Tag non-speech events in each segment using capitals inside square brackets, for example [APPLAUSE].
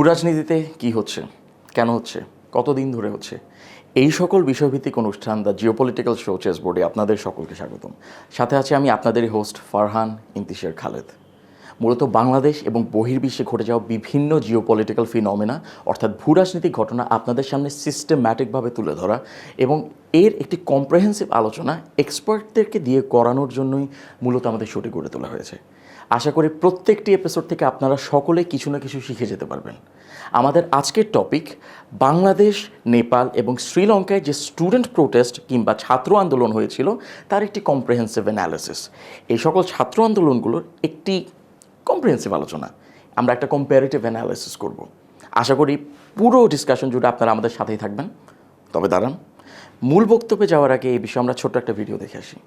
ভূ রাজনীতিতে কি হচ্ছে? কেন হচ্ছে? কতদিন ধরে হচ্ছে? এই সকল বিষয়ভিত্তিক অনুষ্ঠান দ্য জিওপলিটিক্যাল শো চেস বোর্ডে আপনাদের সকলকে স্বাগতম। সাথে আছে আমি আপনাদেরই হোস্ট ফারহান ইন্তিশের খালেদ। মূলত বাংলাদেশ এবং বহির্বিশ্বে ঘটে যাওয়া বিভিন্ন জিওপলিটিক্যাল ফিনমিনা, অর্থাৎ ভূ রাজনৈতিক ঘটনা আপনাদের সামনে সিস্টেম্যাটিকভাবে তুলে ধরা এবং এর একটি কম্প্রেহেন্সিভ আলোচনা এক্সপার্টদেরকে দিয়ে করানোর জন্যই মূলত আমাদের শোটি গড়ে তোলা হয়েছে। আশা করি প্রত্যেকটি এপিসোড থেকে আপনারা সকলে কিছু না কিছু শিখে যেতে পারবেন। আমাদের আজকের টপিক বাংলাদেশ, নেপাল এবং শ্রীলঙ্কায় যে স্টুডেন্ট প্রোটেস্ট কিংবা ছাত্র আন্দোলন হয়েছিল, তার একটি কম্প্রিহেন্সিভ অ্যানালিসিস এই সকল ছাত্র আন্দোলনগুলোর একটি কম্প্রিহেন্সিভ আলোচনা। আমরা একটা কম্পারেটিভ অ্যানালিসিস করব। আশা করি পুরো ডিসকাশন জুড়ে আপনারা আমাদের সাথেই থাকবেন। তবে দাঁড়ান, মূল বক্তব্যে যাওয়ার আগে এই বিষয়ে আমরা ছোট্ট একটা ভিডিও দেখে আসি।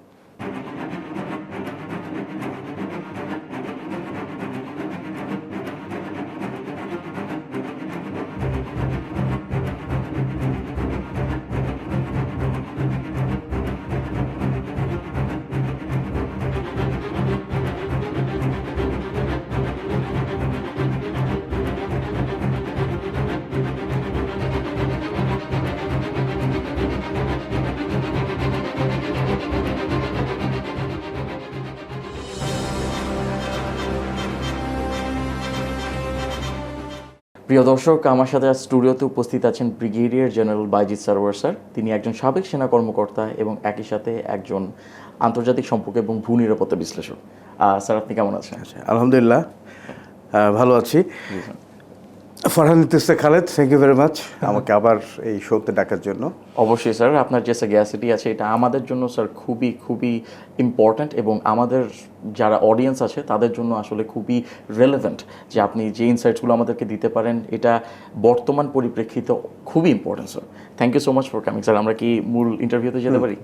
প্রিয় দর্শক আমার সাথে আজ স্টুডিওতে উপস্থিত আছেন brigadier general Baijit Sarwar sir. তিনি একজন সাবেক সেনা কর্মকর্তা এবং একই সাথে একজন আন্তর্জাতিক সম্পর্ক এবং ভূ নিরাপত্তা বিশ্লেষক। স্যার আপনি কেমন আছেন? আচ্ছা আলহামদুলিল্লাহ। ভালো আছি। Farhan Itista Khaled thank you very much আমাকে আবার এই শোতে ডাকার জন্য। অবশ্যই স্যার আপনার যে গ্যাসিটি আছে এটা আমাদের জন্য স্যার খুবই খুবই ইম্পর্ট্যান্ট এবং আমাদের যারা অডিয়েন্স আছে তাদের জন্য আসলে খুবই রেলেভেন্ট যে আপনি যে ইনসাইটসগুলো আমাদেরকে দিতে পারেন এটা বর্তমান পরিপ্রেক্ষিতে খুবই important sir thank you so much for coming sir আমরা কি মূল ইন্টারভিউতে যেতে পারি?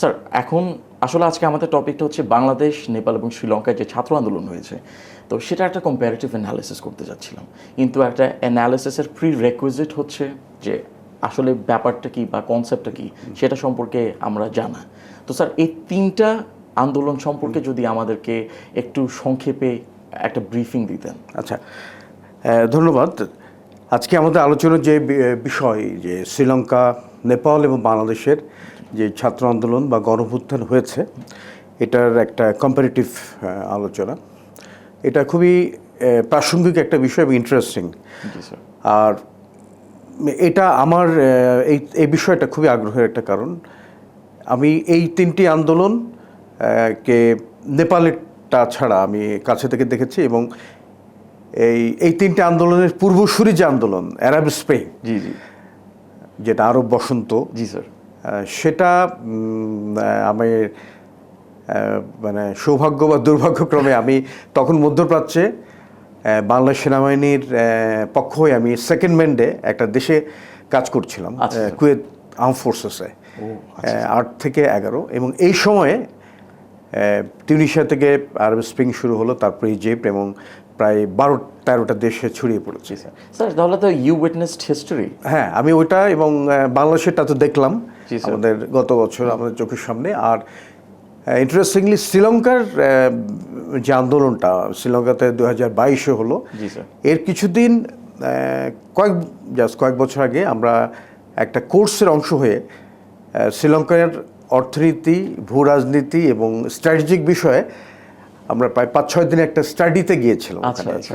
স্যার এখন আসলে আজকে আমাদের টপিকটা হচ্ছে বাংলাদেশ নেপাল এবং শ্রীলঙ্কায় যে ছাত্র আন্দোলন হয়েছে। তো সেটা একটা কম্প্যারেটিভ অ্যানালিসিস করতে যাচ্ছিলাম। কিন্তু একটা অ্যানালিসিসের প্রি রেকুইজিট হচ্ছে যে আসলে ব্যাপারটা কি বা কনসেপ্টটা কি সেটা সম্পর্কে আমরা জানা। তো স্যার এই তিনটা আন্দোলন সম্পর্কে যদি আমাদেরকে একটু সংক্ষেপে একটা ব্রিফিং দিতেন। আচ্ছা। ধন্যবাদ। আজকে আমাদের আলোচনার যে বিষয় যে শ্রীলঙ্কা নেপাল এবং বাংলাদেশের যে ছাত্র আন্দোলন বা গণভুত্থান হয়েছে এটার একটা কম্পারেটিভ আলোচনা। এটা খুবই প্রাসঙ্গিক একটা বিষয় এবং ইন্টারেস্টিং আর এটা আমার এই এই বিষয়টা খুবই আগ্রহের একটা কারণ। আমি এই তিনটি আন্দোলন কে নেপালেরটা ছাড়া আমি কাছে থেকে দেখেছি এবং এই এই তিনটি আন্দোলনের পূর্বসূরি যে আন্দোলন অ্যারাব স্প্রিং জি জি। যেটা আরব বসন্ত জি স্যার সেটা আমি মানে সৌভাগ্য বা দুর্ভাগ্যক্রমে আমি তখন মধ্যপ্রাচ্যে বাংলা সেনাবাহিনীর পক্ষ হয়ে আমি সেকেন্ড ম্যান্ডে একটা দেশে কাজ করছিলাম আচ্ছা। কুয়েত আর্ম ফোর্সেসে আট থেকে এগারো। এবং এই সময়ে আহ, তিউনিশিয়া থেকে আরব স্প্রিং শুরু হলো তারপরে ইজিপ্ট এবং প্রায় বারো তেরোটা দেশে ছড়িয়ে পড়েছে। স্যার তাহলে তো ইউ উইটনেসড হিস্টোরি হ্যাঁ আমি ওইটা এবং বাংলাদেশেরটা তো দেখলাম। আমাদের গত বছর আমাদের চোখের সামনে। আর ইন্টারেস্টিংলি শ্রীলঙ্কার যে আন্দোলনটা শ্রীলঙ্কাতে দু হাজার বাইশে হলো এর কিছুদিন কয়েক জাস্ট কয়েক বছর আগে আমরা একটা কোর্সের অংশ হয়ে শ্রীলঙ্কার অর্থনীতি ভূ রাজনীতি এবং স্ট্র্যাটেজিক বিষয়ে আমরা প্রায় পাঁচ ছয় দিনে একটা স্টাডিতে গিয়েছিলাম আচ্ছা। আচ্ছা।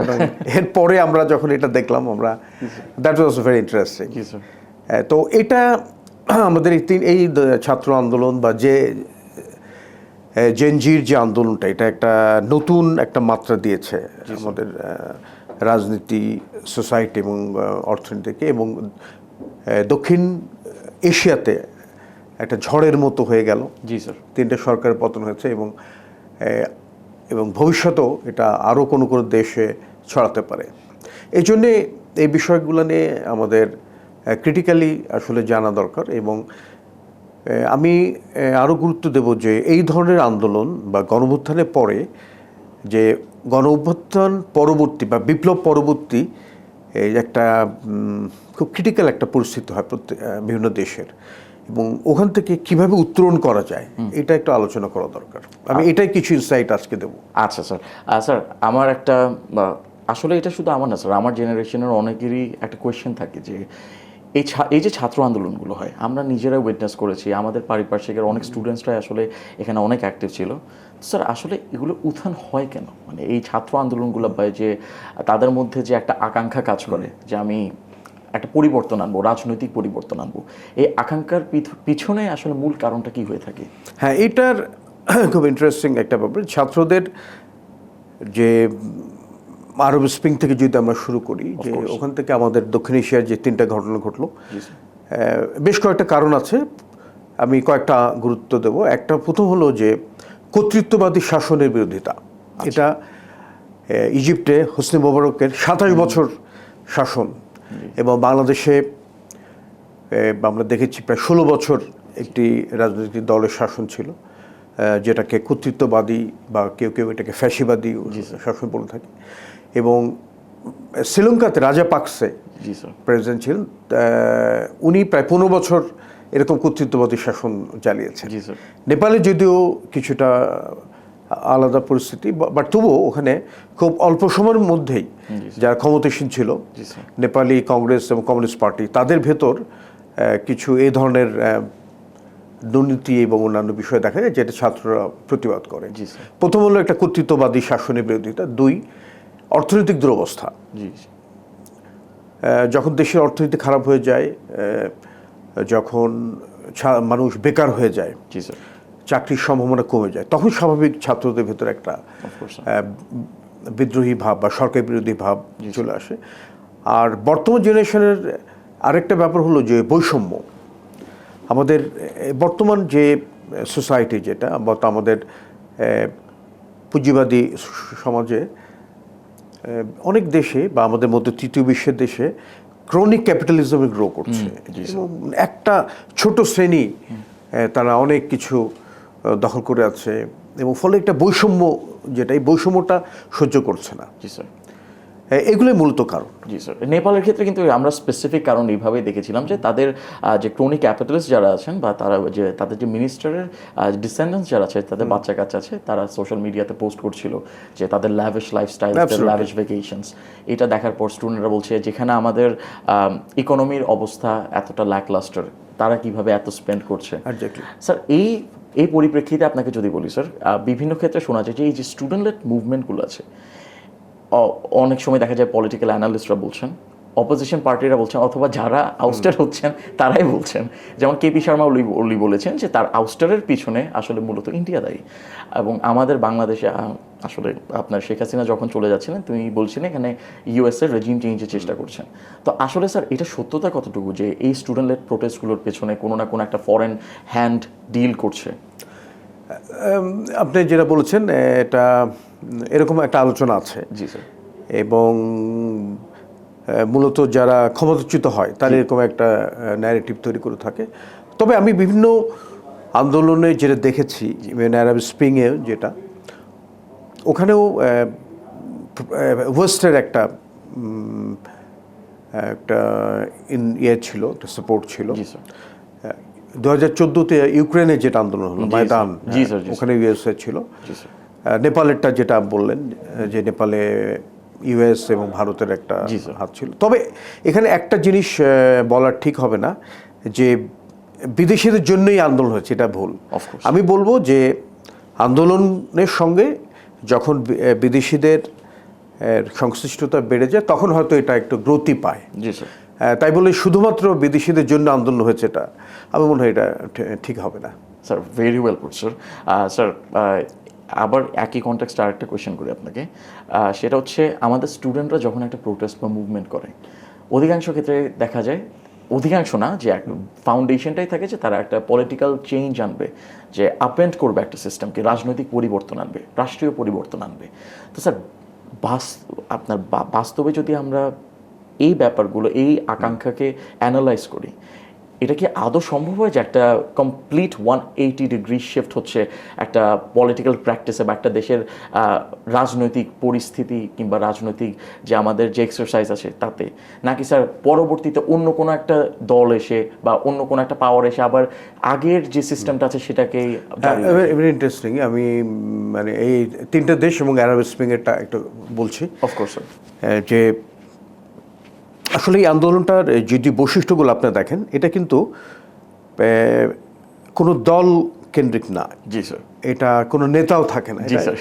এরপরে আমরা যখন এটা দেখলাম আমরা দ্যাট ওয়াজ ভেরি ইন্টারেস্টিং তো এটা [CLEARS THROAT] আমাদের এই তিন এই ছাত্র আন্দোলন বা যে জেনজির যে আন্দোলনটা এটা একটা নতুন একটা মাত্রা দিয়েছে আমাদের রাজনীতি সোসাইটি এবং অর্থনীতিকে এবং দক্ষিণ এশিয়াতে একটা ঝড়ের মতো হয়ে গেল। জি স্যার। তিনটে সরকারের পতন হয়েছে এবং এবং ভবিষ্যতেও এটা আরও কোনো কোনো দেশে ছড়াতে পারে। এই জন্যে এই বিষয়গুলো নিয়ে আমাদের ক্রিটিক্যালি আসলে জানা দরকার এবং আমি আরও গুরুত্ব দেব যে এই ধরনের আন্দোলন বা গণভ্যুত্থানের পরে যে গণ অভ্যুত্থান পরবর্তী বা বিপ্লব পরবর্তী এই একটা খুব ক্রিটিক্যাল একটা পরিস্থিতি হয় প্রত্যেক বিভিন্ন দেশের এবং ওখান থেকে কীভাবে উত্তরণ করা যায় এটা একটু আলোচনা করা দরকার। আমি এটাই কিছু ইনসাইট আজকে দেবো। আচ্ছা স্যার। স্যার আমার একটা আসলে এটা শুধু আমার না স্যার আমার জেনারেশনের অনেকেরই একটা কোয়েশ্চেন থাকে যে এই এই যে ছাত্র আন্দোলনগুলো হয়, আমরা নিজেরাই উইটনেস করেছি, আমাদের পারিপার্শ্বিকের অনেক স্টুডেন্টসরাই আসলে এখানে অনেক অ্যাক্টিভ ছিল। স্যার আসলে এগুলো উত্থান হয় কেন? মানে এই ছাত্র আন্দোলনগুলো বা যে, তাদের মধ্যে যে একটা আকাঙ্ক্ষা কাজ করে, যে আমি একটা পরিবর্তন আনব, রাজনৈতিক পরিবর্তন আনব, এই আকাঙ্ক্ষার পিছ- পিছনে আসলে মূল কারণটা কি হয়ে থাকে? হ্যাঁ এটার খুব ইন্টারেস্টিং একটা ব্যাপার। ছাত্রদের যে আরব স্প্রিং থেকে যদি আমরা শুরু করি যে ওখান থেকে আমাদের দক্ষিণ এশিয়ার যে তিনটা ঘটনা ঘটলো বেশ কয়েকটা কারণ আছে। আমি কয়েকটা গুরুত্ব দেব। একটা প্রথম হলো যে কর্তৃত্ববাদী শাসনের বিরোধিতা। এটা ইজিপ্টে হোসনি মোবারকের সাতাশ বছর শাসন এবং বাংলাদেশে আমরা দেখেছি প্রায় ষোলো বছর একটি রাজনৈতিক দলের শাসন ছিল যেটাকে কর্তৃত্ববাদী বা কেউ কেউ এটাকে ফ্যাসিবাদী শাসন বলে থাকে। এবং শ্রীলঙ্কাতে রাজা পাকসে প্রেসিডেন্ট ছিলেন উনি প্রায় পনেরো বছর এরকম কর্তৃত্ববাদী শাসন চালিয়েছেন। জি নেপালে যদিও কিছুটা আলাদা পরিস্থিতি বাট তবুও ওখানে খুব অল্প সময়ের মধ্যেই যারা ক্ষমতাসীন ছিল নেপালি কংগ্রেস এবং কমিউনিস্ট পার্টি তাদের ভেতর কিছু এই ধরনের দুর্নীতি এবং অন্যান্য বিষয় দেখা যায় যেটা ছাত্ররা প্রতিবাদ করে। জি প্রথম হলো একটা কর্তৃত্ববাদী শাসনের বিরোধিতা দুই অর্থনৈতিক দুরবস্থা। জি যখন দেশের অর্থনীতি খারাপ হয়ে যায় যখন মানুষ বেকার হয়ে যায় জি স্যার। চাকরির সম্ভাবনা কমে যায় তখন স্বাভাবিক ছাত্রদের ভেতর একটা বিদ্রোহী ভাব বা সরকার বিরোধী ভাব চলে আসে। আর বর্তমান জেনারেশনের আরেকটা ব্যাপার হলো যে বৈষম্য। আমাদের বর্তমান যে সোসাইটি যেটা বা আমাদের পুঁজিবাদী সমাজে অনেক দেশে বা আমাদের মধ্যে তৃতীয় বিশ্বের দেশে ক্রনিক ক্যাপিটালিজমে গ্রো করছে। একটা ছোট শ্রেণি তারা অনেক কিছু দখল করে আছে এবং ফলে একটা বৈষম্য যেটা এই বৈষম্যটা সহ্য করছে না। জি স্যার। এগুলোই মূলত কারণ। জি স্যার নেপালের ক্ষেত্রে কিন্তু আমরা স্পেসিফিক কারণ এইভাবেই দেখেছিলাম যে তাদের যে ক্রনিক ক্যাপিটালিস্ট যারা আছেন বা তারা যে তাদের যে মিনিস্টারের ডিসেন্ডেন্স যারা আছে তাদের বাচ্চা কাচ্চা আছে তারা সোশ্যাল মিডিয়াতে পোস্ট করছিল যে তাদের ল্যাভিশ লাইফস্টাইল. ল্যাভিশ ভেকেশনস এটা দেখার পর স্টুডেন্টরা বলছে যেখানে আমাদের ইকোনমির অবস্থা এতটা ল্যাকলাস্টার তারা কীভাবে এত স্পেন্ড করছে? স্যার এই এই পরিপ্রেক্ষিতে আপনাকে যদি বলি স্যার বিভিন্ন ক্ষেত্রে শোনা যায় যে এই যে স্টুডেন্ট লেড মুভমেন্টগুলো আছে অনেক সময় দেখা যায় পলিটিক্যাল অ্যানালিস্টরা বলছেন অপোজিশন পার্টিরা বলছেন অথবা যারা আউস্টার হচ্ছেন তারাই বলছেন। যেমন কেপি শর্মা ওলি ওলি বলেছেন যে তার আউস্টারের পিছনে আসলে মূলত ইন্ডিয়া দায়ী। এবং আমাদের বাংলাদেশে আসলে আপনার শেখ হাসিনা যখন চলে যাচ্ছিলেন তুমি বলছিলেন এখানে ইউএসএর রেজিম চেঞ্জের চেষ্টা করছেন। তো আসলে স্যার এটা সত্যতা কতটুকু যে এই স্টুডেন্ট লেড প্রোটেস্টগুলোর পেছনে কোনো না কোনো একটা ফরেন হ্যান্ড ডিল করছে? আপনি যেটা বলেছেন এটা এরকম একটা আলোচনা আছে। জি স্যার। এবং মূলত যারা ক্ষমতাচ্যুত হয় তারা এরকম একটা ন্যারেটিভ তৈরি করে থাকে। তবে আমি বিভিন্ন আন্দোলনে যেটা দেখেছি অ্যারাব স্প্রিংয়ে যেটা ওখানেও ওয়েস্টের একটা একটা ইন ইয়ে ছিল একটা সাপোর্ট ছিল। স্যার। দু হাজার চোদ্দোতে ইউক্রেনে যেটা আন্দোলন হলো ময়দান জি, ওখানে ইউএসএ ছিল। নেপালেরটা যেটা বললেন যে নেপালে ইউএস এবং ভারতের একটা হাত ছিল। তবে এখানে একটা জিনিস বলার ঠিক হবে না যে বিদেশিদের জন্যই আন্দোলন হয়েছে এটা ভুল। আমি বলব যে আন্দোলনের সঙ্গে যখন বিদেশিদের সংশ্লিষ্টতা বেড়ে যায় তখন হয়তো এটা একটু গ্রতি পায়। জি স্যার। তাই বলে শুধুমাত্র বিদেশিদের জন্য আন্দোলন হয়েছে এটা। আমি মনে হয় এটা ঠিক হবে না। Sir very well put sir sir আবার একই কনটেক্সটে আরেকটা কোয়েশ্চেন করি আপনাকে। সেটা হচ্ছে আমাদের স্টুডেন্টরা যখন একটা প্রোটেস্ট বা মুভমেন্ট করে, অধিকাংশ ক্ষেত্রে দেখা যায়, অধিকাংশ না, যে ফাউন্ডেশনটাই থাকে যে তারা একটা পলিটিক্যাল চেঞ্জ আনবে, যে আপেন্ড করবে একটা সিস্টেমকে রাজনৈতিক পরিবর্তন আনবে, রাষ্ট্রীয় পরিবর্তন আনবে। তো স্যার বাস, আপনার বাস্তবে যদি আমরা এই ব্যাপারগুলো এই আকাঙ্ক্ষাকে অ্যানালাইজ করি। এটা কি আদৌ সম্ভব হয় যে একটা complete one eighty degree shift হচ্ছে একটা পলিটিক্যাল প্র্যাকটিসে বা একটা দেশের রাজনৈতিক পরিস্থিতি কিংবা রাজনৈতিক যে আমাদের যে এক্সারসাইজ আছে তাতে? নাকি স্যার পরবর্তীতে অন্য কোনো একটা দল এসে বা অন্য কোনো একটা পাওয়ার এসে আবার আগের যে সিস্টেমটা আছে সেটাকেই ভেরি ইন্টারেস্টিং আমি মানে এই তিনটা দেশ এবং অ্যারাব স্প্রিংয়েরটা একটু বলছি। অফকোর্স যে আসলে এই আন্দোলনটার যে যে বৈশিষ্ট্যগুলো আপনারা দেখেন এটা কিন্তু কোনো দল কেন্দ্রিক না জি স্যার এটা কোনো নেতাও থাকে না জি, স্যার।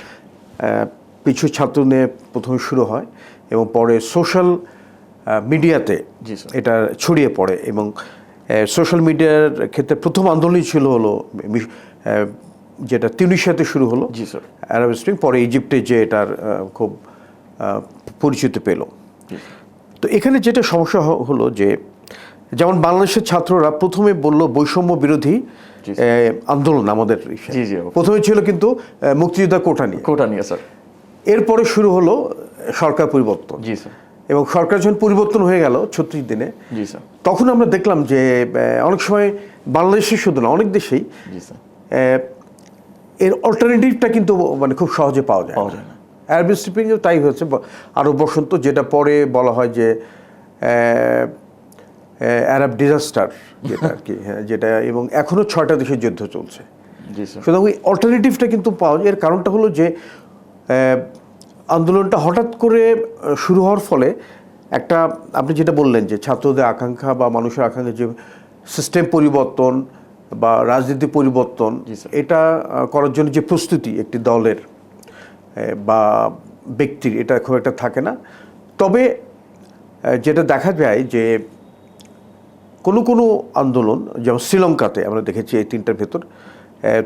কিছু ছাত্র নিয়ে প্রথমে শুরু হয় এবং পরে সোশ্যাল মিডিয়াতে জি, স্যার। এটা ছড়িয়ে পড়ে এবং সোশ্যাল মিডিয়ার ক্ষেত্রে প্রথম আন্দোলনই ছিল হলো যেটা তিউনিশিয়াতে শুরু হলো জি, স্যার। আরব স্প্রিং পরে ইজিপ্টে যে এটার খুব পরিচিতি পেল তো এখানে যেটা সমস্যা হলো যে যেমন বাংলাদেশের ছাত্ররা প্রথমে বলল বৈষম্য বিরোধী আন্দোলন আমাদের। প্রথমে ছিল কিন্তু মুক্তিযোদ্ধা কোটা নিয়ে। কোটা নিয়ে স্যার। এরপরে শুরু হলো সরকার পরিবর্তন। জি স্যার। এবং সরকার যখন পরিবর্তন হয়ে গেল ছত্রিশ দিনে জি স্যার। তখন আমরা দেখলাম যে অনেক সময় বাংলাদেশে শুধু না অনেক দেশেই জি স্যার। এর অল্টারনেটিভটা কিন্তু মানে খুব সহজে পাওয়া যায়। অ্যারব স্ট্রিপিংয়েও তাই হয়েছে আরব বসন্ত যেটা পরে বলা হয় যে অ্যারাব ডিজাস্টার [LAUGHS] যেটা আর কি হ্যাঁ যেটা এবং এখনও ছয়টা দেশের যুদ্ধ চলছে। সুতরাং ওই অল্টারনেটিভটা কিন্তু পাওয়া যায়। এর কারণটা হলো যে আন্দোলনটা হঠাৎ করে শুরু হওয়ার ফলে একটা আপনি যেটা বললেন যে ছাত্রদের আকাঙ্ক্ষা বা মানুষের আকাঙ্ক্ষা যে সিস্টেম পরিবর্তন বা রাজনীতি পরিবর্তন এটা করার জন্য যে প্রস্তুতি একটি দলের বা ব্যক্তির এটা খুব একটা থাকে না। তবে যেটা দেখা যায় যে কোনো কোনো আন্দোলন যেমন শ্রীলঙ্কাতে আমরা দেখেছি এই তিনটার ভেতর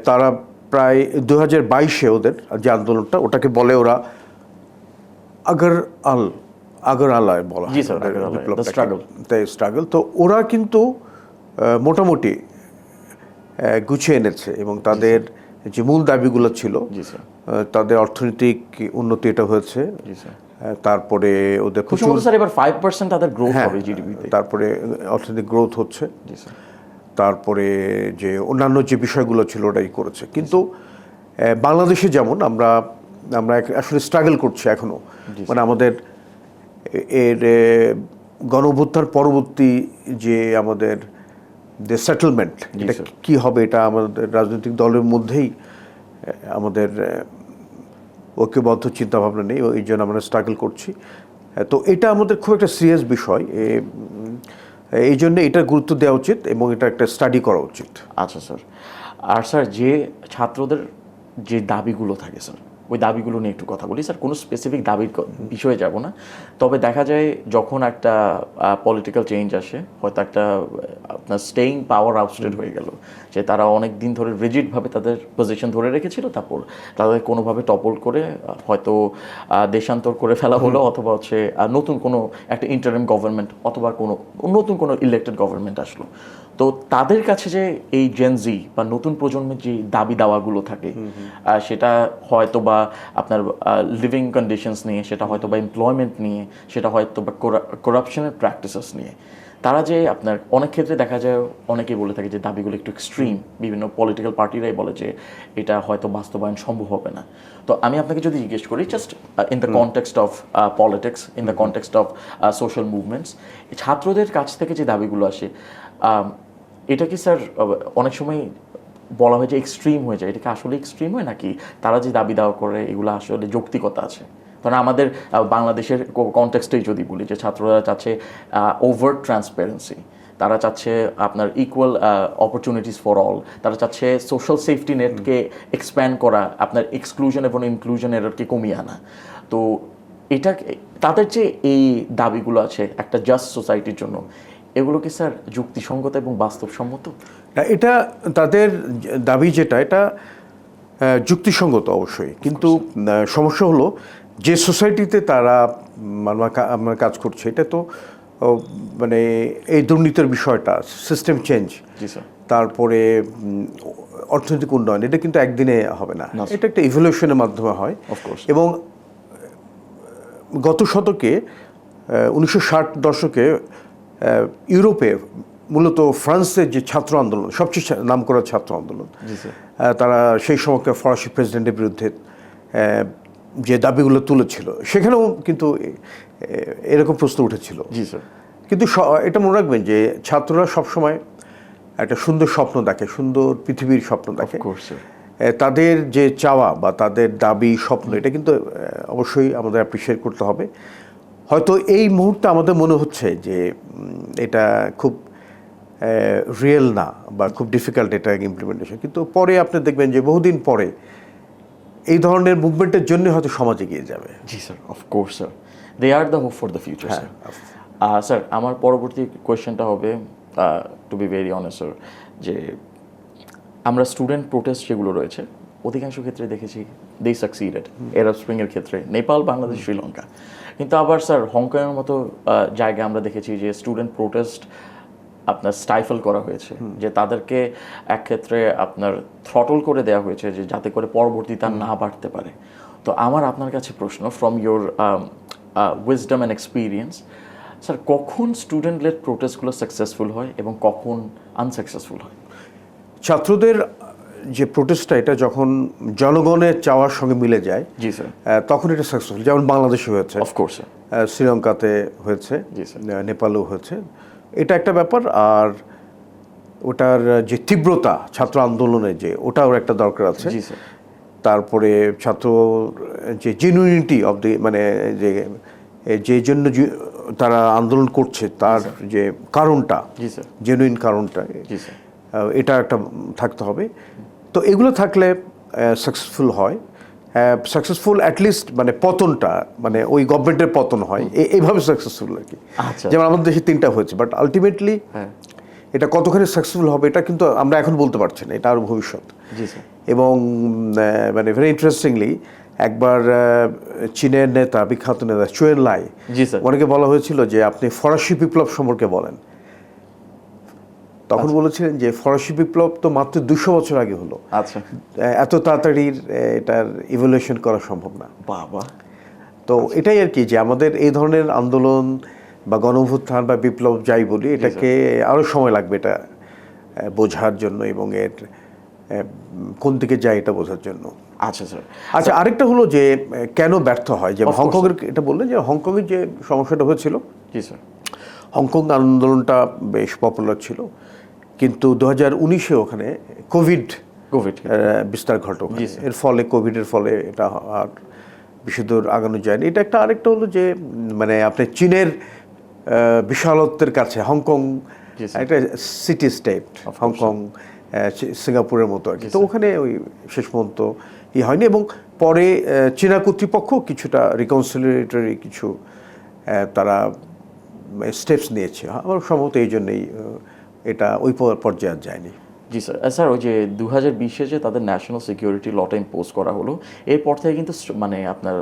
তারা প্রায় দু হাজার বাইশে ওদের যে আন্দোলনটা ওটাকে বলে ওরা আগর আল আগর আলায় বলা. তাই স্ট্রাগল। তো ওরা কিন্তু মোটামুটি গুছিয়ে এনেছে এবং তাদের যে মূল দাবিগুলো ছিল তাদের অর্থনৈতিক উন্নতি এটা হয়েছে। তারপরে ওদের এবার ফাইভ পার্সেন্ট তাদের গ্রোথ হ্যাঁ, হবে জিডিপিতে তারপরে অর্থনৈতিক গ্রোথ হচ্ছে। তারপরে যে অন্যান্য যে বিষয়গুলো ছিল ওটাই করেছে। কিন্তু বাংলাদেশে যেমন আমরা আমরা আসলে স্ট্রাগল করছি এখনও। মানে আমাদের এর গণ পরবর্তী যে আমাদের যে সেটেলমেন্ট এটা। কি হবে এটা আমাদের রাজনৈতিক দলের মধ্যেই আমাদের ঐক্যবদ্ধ চিন্তাভাবনা নেই এই জন্য আমরা স্ট্রাগল করছি। তো এটা আমাদের খুব একটা সিরিয়াস বিষয় এই জন্য এটার গুরুত্ব দেওয়া উচিত এবং এটা একটা স্টাডি করা উচিত। আচ্ছা স্যার আর স্যার যে ছাত্রদের যে দাবিগুলো থাকে স্যার ওই দাবিগুলো নিয়ে একটু কথা বলি। স্যার কোনো স্পেসিফিক দাবির বিষয়ে যাব না। তবে দেখা যায় যখন একটা পলিটিক্যাল চেঞ্জ আসে হয়তো একটা আপনার স্টেইং পাওয়ার আউটস্টেড হয়ে গেল। যে তারা অনেক দিন ধরে রিজিডভাবে তাদের পজিশন ধরে রেখেছিল তারপর তাদের কোনোভাবে টপল করে হয়তো দেশান্তর করে ফেলা হলো অথবা হচ্ছে নতুন কোনো একটা ইন্টারিম গভর্নমেন্ট অথবা কোনো নতুন কোনো ইলেক্টেড গভর্নমেন্ট আসলো। তো তাদের কাছে যে এই জেনজি বা নতুন প্রজন্মের যে দাবি দাওয়াগুলো থাকে সেটা হয়তো বা আপনার লিভিং কন্ডিশনস নিয়ে সেটা হয়তো বা এমপ্লয়মেন্ট নিয়ে সেটা হয়তো বা করাপশনের প্র্যাকটিসেস নিয়ে তারা যে আপনার অনেক ক্ষেত্রে দেখা যায় অনেকেই বলে থাকে যে দাবিগুলো একটু এক্সট্রিম বিভিন্ন পলিটিক্যাল পার্টিরাই বলে যে এটা হয়তো বাস্তবায়ন সম্ভব হবে না। তো আমি আপনাকে যদি জিজ্ঞেস করি just in the context of politics in the context of social movements ছাত্রদের কাছ থেকে যে দাবিগুলো আসে এটা কি স্যার অনেক সময় বলা হয় যে এক্সট্রিম হয়ে যায়। এটা কি আসলে এক্সট্রিম হয় নাকি তারা যে দাবি দাওয়া করে এগুলো আসলে যৌক্তিকতা আছে? কারণ আমাদের বাংলাদেশের কনটেক্সটেই যদি বলি যে ছাত্ররা চাচ্ছে ওভার ট্রান্সপারেন্সি তারা চাচ্ছে আপনার ইকুয়াল অপরচুনিটিস ফর অল তারা চাচ্ছে সোশ্যাল সেফটি নেটকে এক্সপ্যান্ড করা আপনার এক্সক্লুশন এবং ইনক্লুশন এরকে কমিয়ে আনা। তো এটা তাদের যে এই দাবিগুলো আছে একটা জাস্ট সোসাইটির জন্য এগুলো কি স্যার যুক্তিসঙ্গত এবং বাস্তবসম্মত? না, এটা তাদের দাবি যেটা এটা যুক্তিসঙ্গত অবশ্যই। কিন্তু সমস্যা হলো যে সোসাইটিতে তারা আমরা কাজ করছে এটা তো মানে এই দুর্নীতির বিষয়টা সিস্টেম চেঞ্জ তারপরে অর্থনৈতিক উন্নয়ন এটা কিন্তু একদিনে হবে না। এটা একটা ইভলিউশনের মাধ্যমে হয়। এবং গত শতকে উনিশশো ষাট দশকে ইউরোপে মূলত ফ্রান্সের যে ছাত্র আন্দোলন সবচেয়ে সা- নামকরা ছাত্র আন্দোলন তারা সেই সময়কার ফরাসি প্রেসিডেন্টের বিরুদ্ধে যে দাবিগুলো তুলেছিল সেখানেও কিন্তু এরকম প্রশ্ন উঠেছিল। জি স্যার। কিন্তু এটা মনে রাখবেন যে ছাত্ররা সবসময় একটা সুন্দর স্বপ্ন দেখে সুন্দর পৃথিবীর স্বপ্ন দেখে। তাদের যে চাওয়া বা তাদের দাবি স্বপ্ন এটা কিন্তু অবশ্যই আমাদের অ্যাপ্রিসিয়েট করতে হবে। হয়তো এই মুহূর্তে আমাদের মনে হচ্ছে যে এটা খুব রিয়েল না বা খুব ডিফিকাল্ট এটা ইমপ্লিমেন্টেশন কিন্তু পরে আপনি দেখবেন যে বহুদিন পরে এই ধরনের মুভমেন্টের জন্য হয়তো সমাজে এগিয়ে যাবে। জি sir of course sir they are the hope for the future sir sir আমার পরবর্তী কোয়েশ্চেনটা হবে to be very honest sir যে আমরা স্টুডেন্ট প্রোটেস্ট যেগুলো রয়েছে অধিকাংশ ক্ষেত্রে দেখেছি দে সাকসিডেড এরব স্প্রিংয়ের ক্ষেত্রে। নেপাল বাংলাদেশ শ্রীলঙ্কা। কিন্তু আবার স্যার হংকংয়ের মতো জায়গায় আমরা দেখেছি যে স্টুডেন্ট প্রোটেস্ট আপনার স্টাইফল করা হয়েছে। যে তাদেরকে এক ক্ষেত্রে আপনার থ্রটল করে দেওয়া হয়েছে যে যাতে করে পরবর্তী তার না বাড়তে পারে। তো আমার আপনার কাছে প্রশ্ন from your wisdom and experience sir কখন স্টুডেন্ট লেড প্রোটেস্টগুলো সাকসেসফুল হয় এবং কখন আনসাকসেসফুল হয়? ছাত্রদের যে প্রোটেস্টটা এটা যখন জনগণের চাওয়ার সঙ্গে মিলে যায় জি স্যার। তখন এটা সাকসেসফুল যেমন বাংলাদেশে হয়েছে। অফকোর্স শ্রীলঙ্কাতে হয়েছে। জি, স্যার। আহ, নেপালেও হয়েছে। এটা একটা ব্যাপার। আর ওটার যে তীব্রতা ছাত্র আন্দোলনে যে ওটাও একটা দরকার আছে। জি স্যার। তারপরে ছাত্র যে জেনুইনিটি অফ দি মানে যে যে জন্য তারা আন্দোলন করছে তার যে কারণটা জি স্যার। জেনুইন কারণটা জি স্যার। এটা একটা থাকতে হবে। তো এগুলো থাকলে সাকসেসফুল হয়। সাকসেসফুল অ্যাটলিস্ট মানে পতনটা মানে ওই গভর্নমেন্টের পতন হয়। এইভাবে সাকসেসফুল আর কি। আচ্ছা। যেমন আমাদের দেশে তিনটা হয়েছে বাট আলটিমেটলি হ্যাঁ। এটা কতখানি সাকসেসফুল হবে এটা কিন্তু আমরা এখন বলতে পারছি না এটা আরও ভবিষ্যৎ। এবং মানে ভেরি ইন্টারেস্টিংলি একবার চীনের নেতা বিখ্যাত নেতা চুয়েন লাই অনেকে বলা হয়েছিল যে আপনি ফরাসি বিপ্লব সম্পর্কে বলেন। তখন বলেছিলেন যে ফরাসি বিপ্লব তো মাত্র দুশো বছর আগে হলো। আচ্ছা। এত তাড়াতাড়ি এটার ইভলিউশন করা সম্ভব না। বাবা। তো এটাই আর কি যে আমাদের এই ধরনের আন্দোলন বা গণভুত্থান বা বিপ্লব যাই বলি এটাকে আরও সময় লাগবে এটা বোঝার জন্য এবং এর কোন দিকে যায় এটা বোঝার জন্য। আচ্ছা স্যার। আচ্ছা আরেকটা হলো যে কেন ব্যর্থ হয়? যে হংকংয়ের এটা বললেন যে হংকংয়ের যে সমস্যাটা হয়েছিল জি স্যার। হংকং আন্দোলনটা বেশ পপুলার ছিল। কিন্তু দু হাজার উনিশে ওখানে কোভিড কোভিড বিস্তার ঘটে ওখানে। জি, স্যার। এর ফলে কোভিডের ফলে এটা আর বেশি আগানো যায়নি। এটা একটা আরেকটা হলো যে মানে আপনি চীনের বিশালত্বের কাছে হংকং একটা সিটি স্টেট হংকং সিঙ্গাপুরের মতো আর কি। তো ওখানে ওই শেষ পর্যন্ত ই হয়নি এবং পরে চীনা কর্তৃপক্ষ কিছুটা রিকনসিলিয়েটরি কিছু তারা স্টেপস নিয়েছে। আমার সম্ভবত এই জন্যই এটা ওই পর্যায়ে যায়নি। জি স্যার। স্যার ওই যে দু হাজার বিশে যে তাদের ন্যাশনাল সিকিউরিটি লটা ইম্পোজ করা হলো এরপর থেকে কিন্তু মানে আপনার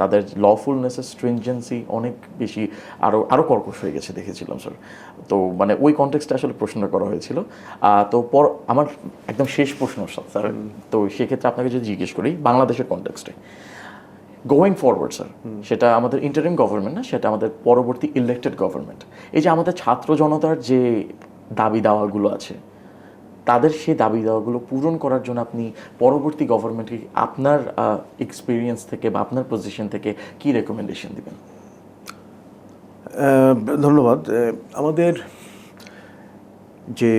তাদের লফুলনেসের স্ট্রিনজেন্সি অনেক বেশি আরও আরও কর্কশ হয়ে গেছে দেখেছিলাম স্যার। তো মানে ওই কনটেক্সটে আসলে প্রশ্ন করা হয়েছিল। তো পর আমার একদম শেষ প্রশ্ন স্যার। তো সেক্ষেত্রে আপনাকে যদি জিজ্ঞেস করি বাংলাদেশের কনটেক্সটে গোয়িং ফরওয়ার্ড স্যার সেটা আমাদের ইন্টারিম গভর্নমেন্ট না সেটা আমাদের পরবর্তী ইলেক্টেড গভর্নমেন্ট এই যে আমাদের ছাত্র জনতার যে দাবি দাওয়াগুলো আছে। তাদের সেই দাবি দাওয়াগুলো পূরণ করার জন্য আপনি পরবর্তী গভর্নমেন্টকে আপনার এক্সপিরিয়েন্স থেকে বা আপনার পজিশন থেকে কি রেকমেন্ডেশন দেবেন? ধন্যবাদ। আমাদের যে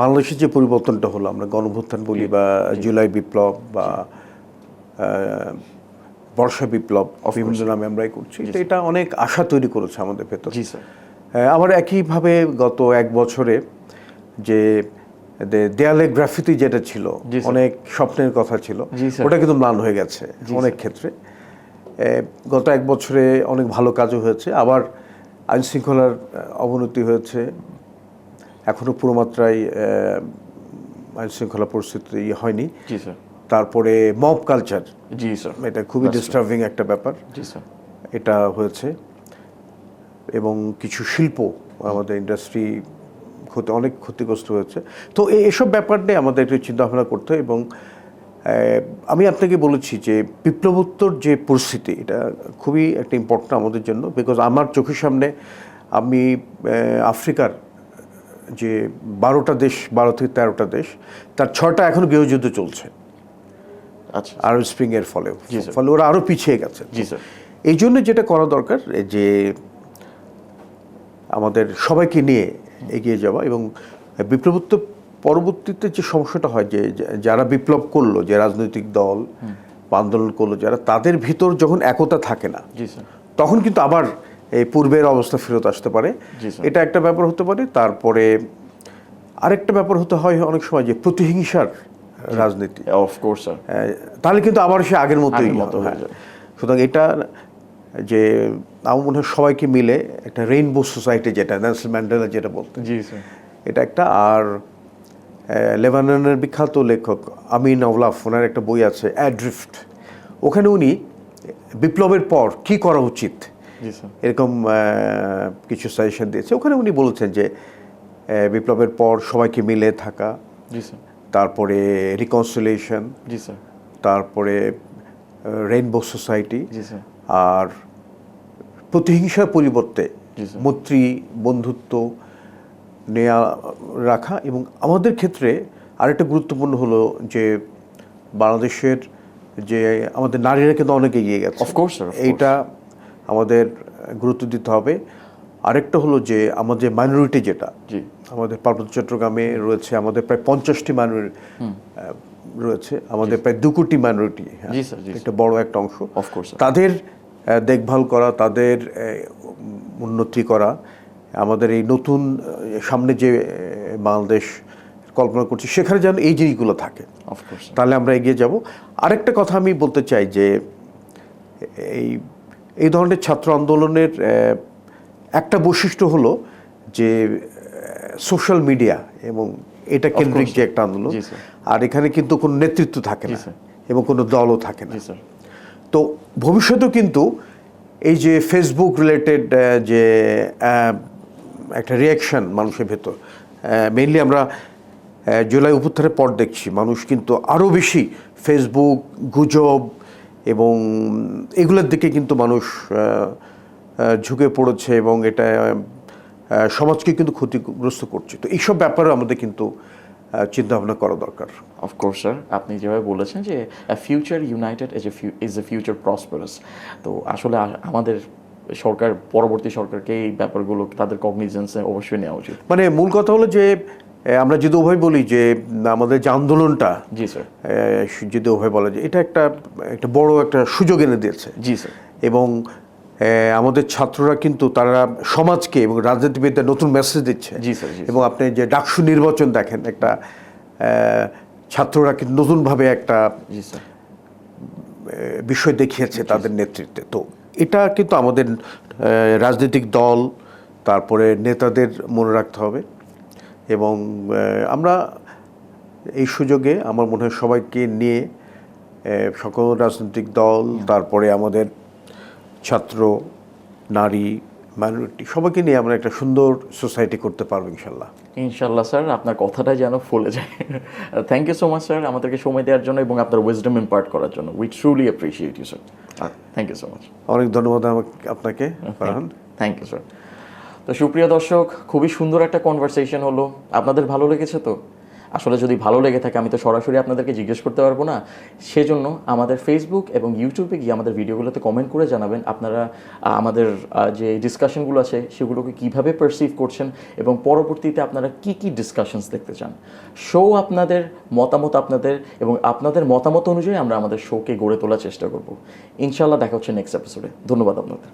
বাংলাদেশের যে পরিবর্তনটা হলো আমরা গণভুত্থান বলি বা জুলাই বিপ্লব বা বর্ষা বিপ্লব বিভিন্ন নামে আমরাই করছি। এটা অনেক আশা তৈরি করেছে আমাদের ভেতর। জি স্যার। আবার একইভাবে গত এক বছরে যে দেয়ালে গ্রাফিতি যেটা ছিল অনেক স্বপ্নের কথা ছিল ওটা কিন্তু ম্লান হয়ে গেছে অনেক ক্ষেত্রে। গত এক বছরে অনেক ভালো কাজও হয়েছে আবার আইন শৃঙ্খলার অবনতি হয়েছে। এখনও পুরো মাত্রায় আইন শৃঙ্খলা পরিস্থিতি হয়নি। জি স্যার। তারপরে মব কালচার জি স্যার। এটা খুবই ডিস্টার্বিং একটা ব্যাপার। জি স্যার। এটা হয়েছে। এবং কিছু শিল্প আমাদের ইন্ডাস্ট্রি ক্ষতি অনেক ক্ষতিগ্রস্ত হয়েছে। তো এই এসব ব্যাপার নিয়ে আমাদের একটু চিন্তাভাবনা করতে হয় এবং আমি আপনাকে বলেছি যে বিপ্লবোত্তর যে পরিস্থিতি এটা খুবই একটা ইম্পর্টেন্ট আমাদের জন্য বিকজ আমার চোখের সামনে আমি আফ্রিকার যে বারোটা দেশ বারো থেকে তেরোটা দেশ তার ছটা এখন গৃহযুদ্ধ চলছে। আচ্ছা। আরব স্প্রিং এর ফলে জি, স্যার। ফলে ওরা আরও পিছিয়ে গেছে। জি স্যার এই জন্য যেটা করা দরকার যে আমাদের সবাইকে নিয়ে এগিয়ে যাওয়া এবং বিপ্লবোত্তর পরবর্তীতে যে সমস্যাটা হয় যে যারা বিপ্লব করল যে রাজনৈতিক দল বা আন্দোলন করল যারা তাদের ভিতর যখন একতা থাকে না তখন কিন্তু আবার এই পূর্বের অবস্থা ফেরত আসতে পারে। এটা একটা ব্যাপার হতে পারে। তারপরে আরেকটা ব্যাপার হতে হয় অনেক সময় যে প্রতিহিংসার রাজনীতি। অফকোর্স স্যার তাহলে কিন্তু আবার সে আগের মতোই মতো হয়ে হ্যাঁ। সুতরাং এটা যে আমার মনে হয় সবাইকে মিলে একটা রেইনবো সোসাইটি যেটা নেলসন ম্যান্ডেলা যেটা বলতেন। জি স্যার। এটা একটা আর লেবাননের বিখ্যাত লেখক আমিন আউলাফ ওনার একটা বই আছে অ্যাড্রিফট। ওখানে উনি বিপ্লবের পর কি করা উচিত? এরকম কিছু সাজেশন দিয়েছে। ওখানে উনি বলেছেন যে বিপ্লবের পর সবাইকে মিলে থাকা তারপরে রিকনসিলেশন জি স্যার। তারপরে রেইনবো সোসাইটি জি স্যার। আর প্রতিহিংসার পরিবর্তে মৈত্রী বন্ধুত্ব নেয়া রাখা এবং আমাদের ক্ষেত্রে আরেকটা গুরুত্বপূর্ণ হলো যে বাংলাদেশের যে আমাদের নারীরা কিন্তু অনেক এগিয়ে গেছে। Sir, এইটা আমাদের গুরুত্ব দিতে হবে। আরেকটা হলো যে আমাদের মাইনরিটি যেটা আমাদের পার্বত্য চট্টগ্রামে রয়েছে আমাদের প্রায় পঞ্চাশটি মাইনরিটি রয়েছে আমাদের প্রায় দু কোটি মাইনরিটি জি, একটা বড় একটা অংশ। তাদের দেখভাল করা তাদের উন্নতি করা। আমাদের এই নতুন সামনে যে বাংলাদেশ কল্পনা করছি সেখানে যেন এই জিনিসগুলো থাকে। অফকোর্স তাহলে আমরা এগিয়ে যাব। আরেকটা কথা আমি বলতে চাই যে এই এই ধরনের ছাত্র আন্দোলনের একটা বৈশিষ্ট্য হলো যে সোশ্যাল মিডিয়া এবং এটা কেন্দ্রিক যে একটা আন্দোলন আর এখানে কিন্তু কোনো নেতৃত্ব থাকে না। এবং কোনো দলও থাকে না। তো ভবিষ্যতেও কিন্তু এই যে ফেসবুক রিলেটেড যে একটা রিয়াকশন মানুষের ভেতর মেইনলি আমরা জুলাই উপত্থানের পর দেখছি, মানুষ কিন্তু আরও বেশি ফেসবুক গুজব এবং এগুলোর দিকে কিন্তু মানুষ ঝুঁকে পড়েছে এবং এটা সমাজকে কিন্তু ক্ষতিগ্রস্ত করছে। তো এইসব ব্যাপারে আমাদের কিন্তু চিন্তা ভাবনা করা দরকার। অফকোর্স স্যার আপনি যেভাবে বলেছেন যে future united as a is a future prosperous তো আসলে আমাদের সরকার পরবর্তী সরকারকে এই ব্যাপারগুলো তাদের কগনিজেন্সে অবশ্যই নেওয়া উচিত। মানে মূল কথা হলো যে আমরা যদি উভয় বলি যে আমাদের যে আন্দোলনটা জি স্যার যদি উভয় বলা যায় এটা একটা একটা বড় একটা সুযোগ এনে দিয়েছে। জি স্যার এবং আমাদের ছাত্ররা কিন্তু তারা সমাজকে এবং রাজনীতিবিদদের নতুন মেসেজ দিচ্ছে। জি স্যার, জি এবং আপনি যে ডাকসু নির্বাচন দেখেন একটা ছাত্ররা কিন্তু নতুনভাবে একটা বিষয় দেখিয়েছে তাদের নেতৃত্বে। তো এটা কিন্তু আমাদের রাজনৈতিক দল তারপরে নেতাদের মনে রাখতে হবে। এবং আমরা এই সুযোগে আমার মনে হয় সবাইকে নিয়ে সকল রাজনৈতিক দল তারপরে আমাদের ছাত্র নারী মাইনরিটি সবাইকে নিয়ে আমরা একটা সুন্দর সোসাইটি করতে পারব ইনশাল্লাহ। ইনশাল্লাহ স্যার আপনার কথাটাই যেন ফুলে যায়। Thank you so much sir আমাদেরকে সময় দেওয়ার জন্য এবং আপনার উইজডম ইম্পার্ট করার জন্য। We truly appreciate you sir thank you so much অনেক ধন্যবাদ আমাকে আপনাকে থ্যাংক ইউ স্যার তো সুপ্রিয় দর্শক খুবই সুন্দর একটা কনভারসেশন হলো। আপনাদের ভালো লেগেছে তো? আসলে যদি ভালো লেগে থাকে, আমি তো সরাসরি আপনাদেরকে জিজ্ঞেস করতে পারব না। সেজন্য আমাদের ফেসবুক এবং ইউটিউবে গিয়ে আমাদের ভিডিওগুলোতে কমেন্ট করে জানাবেন আপনারা আমাদের যে ডিসকাশনগুলো আছে, সেগুলোকে কীভাবে পারসিভ করছেন এবং পরবর্তীতে আপনারা কি কি ডিসকাশনস দেখতে চান। শো আপনাদের মতামত আপনাদের এবং আপনাদের মতামত অনুযায়ী আমরা আমাদের শোকে গড়ে তোলার চেষ্টা করব। ইনশাল্লাহ দেখা হচ্ছে নেক্সট এপিসোডে ধন্যবাদ আপনাদের।